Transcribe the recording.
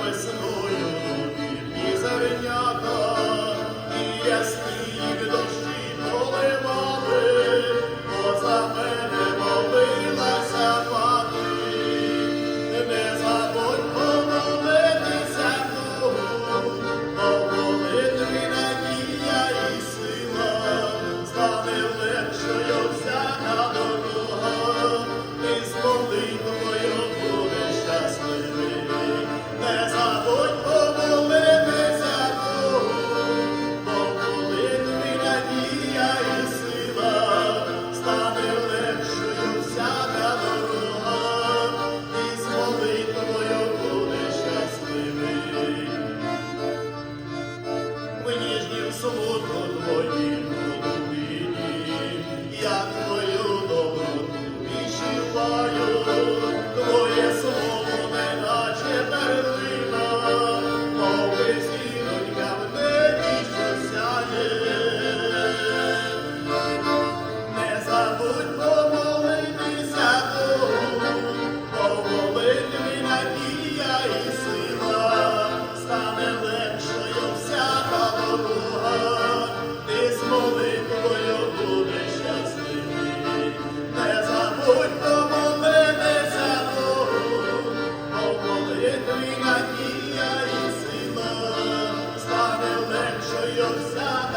весною і зарнята, і ясні. свободу твою. Ти надія і сила стане легшою вся.